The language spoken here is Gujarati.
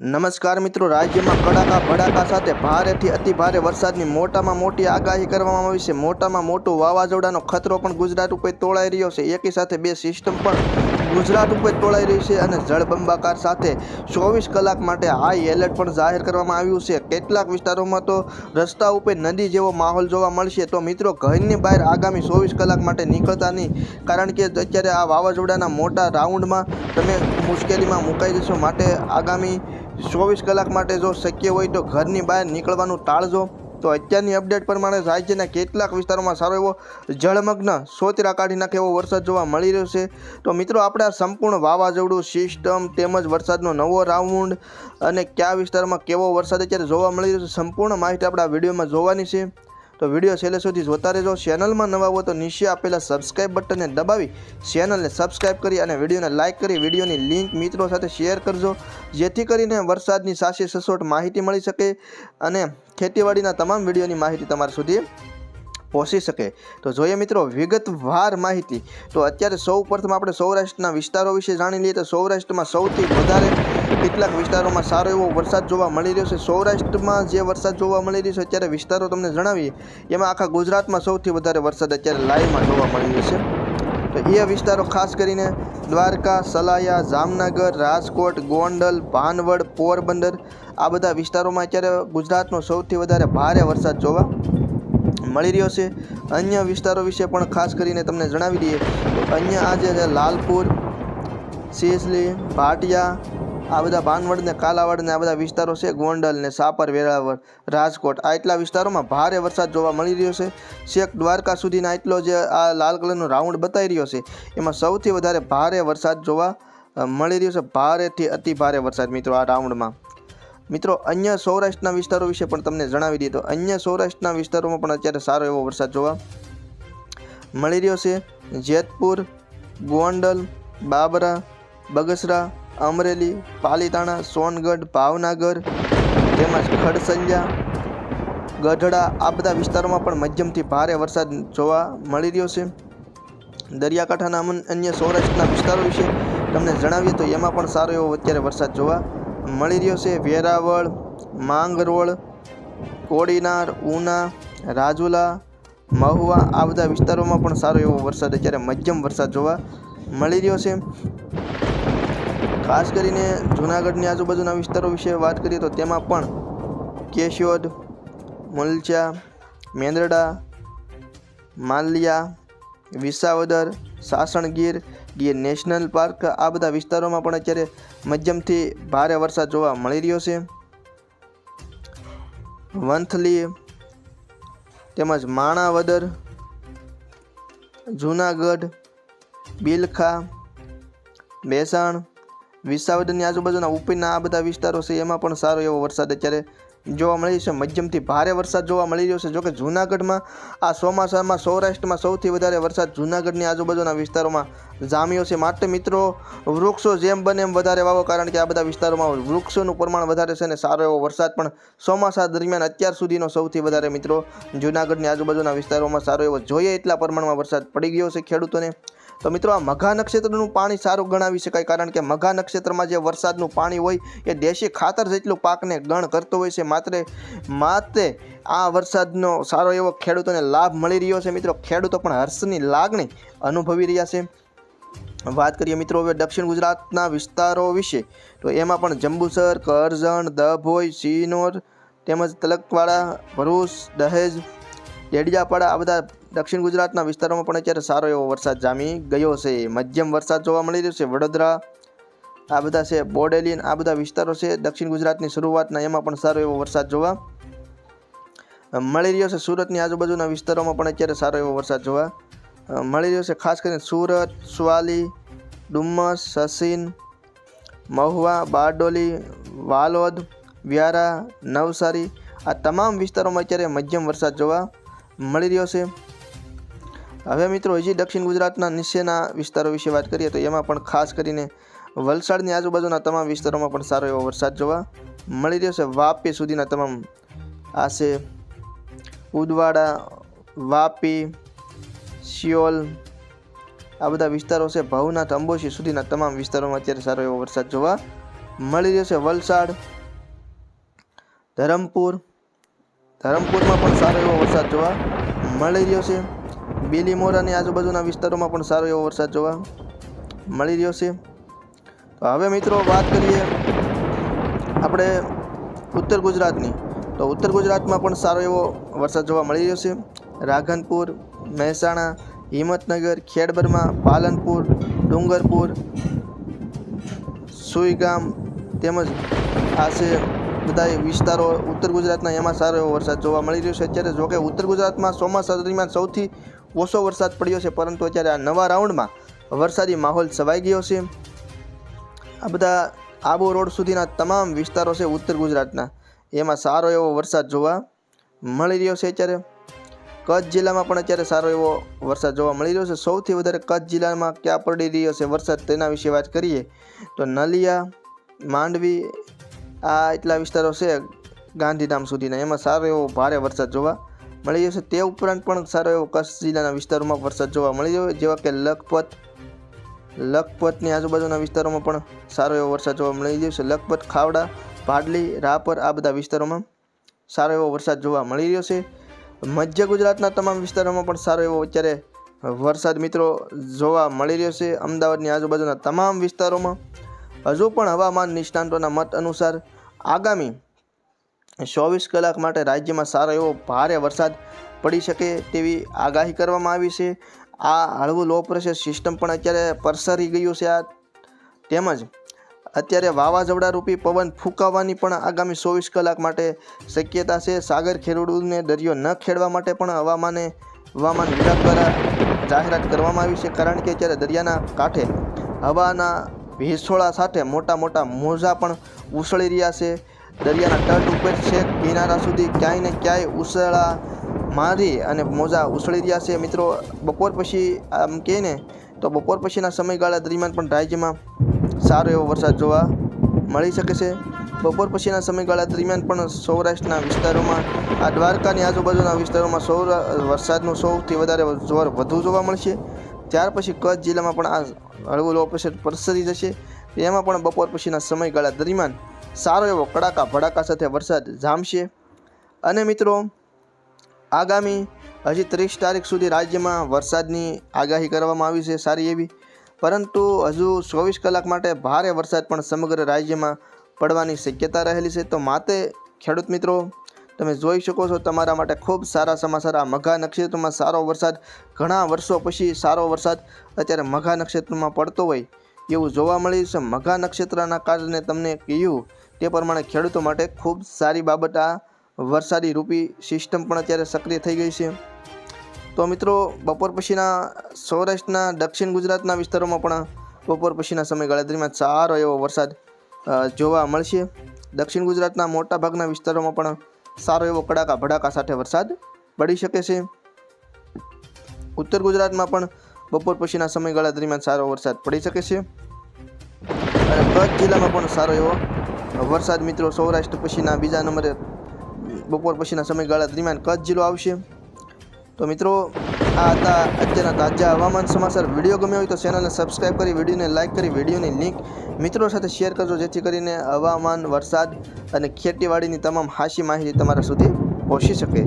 નમસ્કાર મિત્રો, રાજ્યમાં કડાકા ભડાકા સાથે ભારેથી અતિ ભારે વરસાદની મોટામાં મોટી આગાહી કરવામાં આવી છે. મોટામાં મોટું વાવાઝોડાનો ખતરો પણ ગુજરાત ઉપર તોળાઈ રહ્યો છે. એકી સાથે બે સિસ્ટમ પણ ગુજરાત ઉપર તોળાઈ રહી છે અને જળબંબાકાર સાથે ચોવીસ કલાક માટે હાઈ એલર્ટ પણ જાહેર કરવામાં આવ્યું છે. કેટલાક વિસ્તારોમાં તો રસ્તા ઉપર નદી જેવો માહોલ જોવા મળશે. તો મિત્રો, ઘરની બહાર આગામી ચોવીસ કલાક માટે નીકળતા નહીં. કારણ કે અત્યારે આ વાવાઝોડાના મોટા રાઉન્ડમાં તમે મુશ્કેલીમાં મુકાઈ જશો. માટે આગામી ચોવીસ કલાક માટે જો શક્ય હોય તો ઘરની બહાર નીકળવાનું ટાળજો. તો અત્યારની અપડેટ પ્રમાણે રાજ્યના કેટલાક વિસ્તારોમાં સારો એવો જળમગ્ન સોતરા કાઢી નાખે એવો વરસાદ જોવા મળી રહ્યો છે. તો મિત્રો, આપણે આ સંપૂર્ણ વાવાઝોડું સિસ્ટમ તેમજ વરસાદનો નવો રાઉન્ડ અને કયા વિસ્તારમાં કેવો વરસાદ અત્યારે જોવા મળી રહ્યો છે, સંપૂર્ણ માહિતી આપણે આ વિડીયોમાં જોવાની છે. તો વીડિયો છેલ્લે સુધી જોતા રહેજો. ચેનલમાં નવા હો તો નીચે આપેલા સબસ્ક્રાઇબ બટનને દબાવી ચેનલને સબસ્ક્રાઇબ કરી અને વિડીયોને લાઇક કરી વિડીયોની લિંક મિત્રો સાથે શેર કરજો. જેથી કરીને વરસાદની સાચી સચોટ માહિતી મળી શકે અને ખેતીવાડીના તમામ વિડીયોની માહિતી તમારા સુધી પહોંચી શકે. તો જોઈએ મિત્રો વિગતવાર માહિતી. તો અત્યારે સૌ પ્રથમ આપણે સૌરાષ્ટ્રના વિસ્તારો વિશે જાણી લઈએ તો સૌરાષ્ટ્રમાં સૌથી વધારે કેટલાક વિસ્તારોમાં સારો એવો વરસાદ જોવા મળી રહ્યો છે. સૌરાષ્ટ્રમાં જે વરસાદ જોવા મળી રહ્યો છે અત્યારે વિસ્તારો તમને જણાવીએ. એમાં આખા ગુજરાતમાં સૌથી વધારે વરસાદ અત્યારે લાઈવમાં જોવા મળી રહ્યો છે. તો એ વિસ્તારો ખાસ કરીને દ્વારકા, સલાયા, જામનગર, રાજકોટ, ગોંડલ, ભાનવડ, પોરબંદર આ બધા વિસ્તારોમાં અત્યારે ગુજરાતનો સૌથી વધારે ભારે વરસાદ જોવા મળી રહ્યો છે. અન્ય વિસ્તારો વિશે પણ ખાસ કરીને તમને જણાવી દઈએ. અન્ય આજે લાલપુર, સિસલી, ભાટિયા આ બધા ભાનવડ ને કાલાવાડ ને આ બધા વિસ્તારો છે, ગોંડલ ને સાપર, વેરાવળ, રાજકોટ. આ એટલા વિસ્તારોમાં ભારે વરસાદ જોવા મળી રહ્યો છે. છેક દ્વારકા સુધીના એટલો જે આ લાલ કલરનો રાઉન્ડ બતાવી રહ્યો છે, એમાં સૌથી વધારે ભારે વરસાદ જોવા મળી રહ્યો છે. ભારેથી અતિ ભારે વરસાદ મિત્રો આ રાઉન્ડમાં. મિત્રો, અન્ય સૌરાષ્ટ્રના વિસ્તારો વિશે પણ તમને જણાવી દીધો અન્ય સૌરાષ્ટ્રના વિસ્તારોમાં પણ અત્યારે સારો એવો વરસાદ જોવા મળી રહ્યો છે. જેતપુર, ગોંડલ, બાબરા, બગસરા અમરેલી, પાલીતાણા, સોનગઢ, ભાવનગર, તેમજ ખડસલિયા, ગઢડા આ બધા વિસ્તારોમાં પણ મધ્યમથી ભારે વરસાદ જોવા મળી રહ્યો છે. દરિયાકાંઠાના અન્ય સૌરાષ્ટ્રના વિસ્તારો વિશે તમને જણાવીએ તો એમાં પણ સારો એવો અત્યારે વરસાદ જોવા મળી રહ્યો છે. વેરાવળ, માંગરોળ, કોડીનાર, ઉના, રાજુલા, મહુવા આ બધા વિસ્તારોમાં પણ સારો એવો વરસાદ અત્યારે મધ્યમ વરસાદ જોવા મળી રહ્યો છે. ખાસ કરીને જૂનાગઢની આજુબાજુના વિસ્તારો વિશે વાત કરીએ તો તેમાં પણ કેશોદ, મુલચા, મેંદરડા, માલિયા, વિસાવદર, સાસણગીર, ગીર નેશનલ પાર્ક આ બધા વિસ્તારોમાં પણ અત્યારે મધ્યમથી ભારે વરસાદ જોવા મળી રહ્યો છે. વંથલી તેમજ માણાવદર, જૂનાગઢ, બિલખા બેસાણ વિસાવદરની આજુબાજુના ઉપરના આ બધા વિસ્તારો છે, એમાં પણ સારો એવો વરસાદ અત્યારે જોવા મળી છે. મધ્યમથી ભારે વરસાદ જોવા મળી રહ્યો છે. જોકે જૂનાગઢમાં આ ચોમાસામાં સૌરાષ્ટ્રમાં સૌથી વધારે વરસાદ જૂનાગઢની આજુબાજુના વિસ્તારોમાં જામ્યો છે. માટે મિત્રો, વૃક્ષો જેમ બને એમ વધારે વાવો, કારણ કે આ બધા વિસ્તારોમાં વૃક્ષોનું પ્રમાણ વધારે છે અને સારો એવો વરસાદ પણ ચોમાસા દરમિયાન અત્યાર સુધીનો સૌથી વધારે મિત્રો જૂનાગઢની આજુબાજુના વિસ્તારોમાં સારો એવો જોઈએ એટલા પ્રમાણમાં વરસાદ પડી ગયો છે ખેડૂતોને. તો મિત્રો આ મઘા નક્ષત્રનું પાણી સારું ગણાવી શકાય, કારણ કે મઘા નક્ષત્રમાં જે વરસાદનું પાણી હોય એ દેશી ખાતર જેટલું પાકને ગણ કરતો હોય છે, માત્ર માત્ર આ વરસાદનો સારો એવો ખેડૂતોને લાભ મળી રહ્યો છે. મિત્રો, ખેડૂતો પણ હર્ષની લાગણી અનુભવી રહ્યા છે. વાત કરીએ મિત્રો હવે દક્ષિણ ગુજરાતના વિસ્તારો વિશે, તો એમાં પણ જંબુસર, કરજણ, દભોઈ સિનોર તેમજ તલકવાડા, ભરૂચ, દહેજ ડેડિયાપાડા આ બધા દક્ષિણ ગુજરાતના વિસ્તારોમાં પણ અત્યારે સારો એવો વરસાદ જામી ગયો છે. મધ્યમ વરસાદ જોવા મળી રહ્યો છે. વડોદરા આ બધા છે બોડેલીન આ બધા વિસ્તારો છે. દક્ષિણ ગુજરાતની શરૂઆતના એમાં પણ સારો એવો વરસાદ જોવા મળી રહ્યો છે. સુરતની આજુબાજુના વિસ્તારોમાં પણ અત્યારે સારો એવો વરસાદ જોવા અ, મળી રહ્યો છે. ખાસ કરીને સુરત સુવાલી ડુમ્મસ સસીન મહુવા બારડોલી વાલોદ વ્યારા નવસારી આ તમામ વિસ્તારોમાં અત્યારે મધ્યમ વરસાદ જોવા મળી રહ્યો છે. હવે મિત્રો હજી દક્ષિણ ગુજરાતના નીચેના વિસ્તારો વિશે વાત કરીએ તો એમાં પણ ખાસ કરીને વલસાડની આજુબાજુના તમામ વિસ્તારોમાં પણ સારો એવો વરસાદ જોવા મળી રહ્યો છે. વાપી સુધીના તમામ આશે, ઉદવાડા, વાપી, શિયોલ, આ બધા વિસ્તારો છે. ભવનાથ, અંબોશી સુધીના તમામ વિસ્તારોમાં અત્યારે સારો એવો વરસાદ જોવા મળી રહ્યો છે. વલસાડ, ધરમપુર, ધરમપુરમાં પણ સારો એવો વરસાદ જોવા મળી રહ્યો છે. બીલીમોરાની આજુબાજુના વિસ્તારોમાં પણ સારો એવો વરસાદ જોવા મળી રહ્યો છે. તો હવે મિત્રો વાત કરીએ આપણે ઉત્તર ગુજરાતની. તો ઉત્તર ગુજરાતમાં પણ સારો એવો વરસાદ જોવા મળી રહ્યો છે. રાધનપુર, મહેસાણા, હિંમતનગર, ખેડબરમાં, પાલનપુર, ડુંગરપુર, સુઈગામ તેમજ આ છે બધા વિસ્તારો ઉત્તર ગુજરાતના એમાં સારો એવો વરસાદ જોવા મળી રહ્યો છે. અત્યારે જોકે ઉત્તર ગુજરાતમાં ચોમાસા દરમિયાન સૌથી ઓછો વરસાદ પડ્યો છે, પરંતુ અત્યારે આ નવા રાઉન્ડમાં વરસાદી માહોલ છવાઈ ગયો છે. આ બધા આબુ રોડ સુધીના તમામ વિસ્તારો છે ઉત્તર ગુજરાતના. એમાં સારો એવો વરસાદ જોવા મળી રહ્યો છે અત્યારે. કચ્છ જિલ્લામાં પણ અત્યારે સારો એવો વરસાદ જોવા મળી રહ્યો છે. સૌથી વધારે કચ્છ જિલ્લામાં ક્યાં પડી રહ્યો છે વરસાદ તેના વિશે વાત કરીએ તો નલિયા, માંડવી, આ એટલા વિસ્તારો છે ગાંધીધામ સુધીના. એમાં સારો એવો ભારે વરસાદ જોવા મળી છે તે ઉપરાંત પણ સારો એવો કચ્છ જિલ્લાના વિસ્તારોમાં વરસાદ જોવા મળી રહ્યો જેવા કે લખપત. લખપતની આજુબાજુના વિસ્તારોમાં પણ સારો એવો વરસાદ જોવા મળી છે. લખપત, ખાવડા ભાડલી રાપર આ બધા વિસ્તારોમાં સારો એવો વરસાદ જોવા મળી રહ્યો છે. મધ્ય ગુજરાતના તમામ વિસ્તારોમાં પણ સારો એવો અત્યારે વરસાદ મિત્રો જોવા મળી રહ્યો છે. અમદાવાદની આજુબાજુના તમામ વિસ્તારોમાં હજુ પણ હવામાન નિષ્ણાંતોના મત અનુસાર આગામી ચોવીસ કલાક માટે રાજ્યમાં સારો એવો ભારે વરસાદ પડી શકે તેવી આગાહી કરવામાં આવી છે. આ હળવું લો પ્રેશર સિસ્ટમ પણ અત્યારે પરસરી ગયું છે. આ તેમજ અત્યારે વાવાઝોડા રૂપી પવન ફૂંકાવાની પણ આગામી ચોવીસ કલાક માટે શક્યતા છે. સાગર ખેડૂતોને દરિયો ન ખેડવા માટે પણ હવામાને હવામાન વિભાગ દ્વારા જાહેરાત કરવામાં આવી છે. કારણ કે અત્યારે દરિયાના કાંઠે હવાના ભેસોળા સાથે મોટા મોટા મોજા પણ ઉછળી રહ્યા છે. દરિયાના તટ ઉપર છે. કિનારા સુધી ક્યાંય ને ક્યાંય ઉછળા મારી અને મોજા ઉછળી રહ્યા છે. મિત્રો, બપોર પછી આમ કહે ને, તો બપોર પછીના સમયગાળા દરમિયાન પણ રાજ્યમાં સારો એવો વરસાદ જોવા મળી શકે છે. બપોર પછીના સમયગાળા દરમિયાન પણ સૌરાષ્ટ્રના વિસ્તારોમાં, આ દ્વારકાની આજુબાજુના વિસ્તારોમાં સૌ વરસાદનું સૌથી વધારે જોર વધુ જોવા મળશે. ત્યાર પછી કચ્છ જિલ્લામાં પણ આ હળવું લો પ્રેશર પ્રસરી જશે. એમાં પણ બપોર પછીના સમયગાળા દરમિયાન સારો એવો કડાકા ભડાકા સાથે વરસાદ જામશે. અને મિત્રો, આગામી હજી ત્રીસ તારીખ સુધી રાજ્યમાં વરસાદની આગાહી કરવામાં આવી છે સારી એવી. પરંતુ હજુ ચોવીસ કલાક માટે ભારે વરસાદ પણ સમગ્ર રાજ્યમાં પડવાની શક્યતા રહેલી છે. તો માતે ખેડૂત મિત્રો, તમે જોઈ શકો છો તમારા માટે ખૂબ સારા સમાચાર. આ મઘા નક્ષત્રમાં સારો વરસાદ, ઘણા વર્ષો પછી સારો વરસાદ અત્યારે મઘા નક્ષત્રમાં પડતો હોય એવું જોવા મળ્યું છે. મઘા નક્ષત્રના કારણે તમને કહ્યું તે પ્રમાણે ખેડૂતો માટે ખૂબ સારી બાબત આ વરસાદી રૂપી સિસ્ટમ પણ અત્યારે સક્રિય થઈ ગઈ છે. તો મિત્રો, બપોર પછીના સૌરાષ્ટ્રના દક્ષિણ ગુજરાતના વિસ્તારોમાં પણ બપોર પછીના સમયગાળા દરમિયાન સારો એવો વરસાદ જોવા મળશે. દક્ષિણ ગુજરાતના મોટા ભાગના વિસ્તારોમાં પણ સારો એવો કડાકા ભડાકા સાથે વરસાદ પડી શકે છે. ઉત્તર ગુજરાતમાં પણ બપોર પછીના સમયગાળા દરમિયાન સારો વરસાદ પડી શકે છે. અને કચ્છ જિલ્લામાં પણ સારો એવો વરસાદ મિત્રો સૌરાષ્ટ્ર પછીના બીજા નંબરે બપોર પછીના સમયગાળા દરમિયાન કચ્છ જિલ્લો આવશે. તો મિત્રો, આ હતા અત્યારના તાજા હવામાન સમાચાર. વીડિયો ગમ્યો હોય તો ચેનલને સબસ્ક્રાઈબ કરી, વિડીયોને લાઇક કરી, વિડીયોની લિંક મિત્રો સાથે શેર કરજો, જેથી કરીને હવામાન, વરસાદ અને ખેતીવાડીની તમામ હાશી માહિતી તમારા સુધી પહોંચી શકે.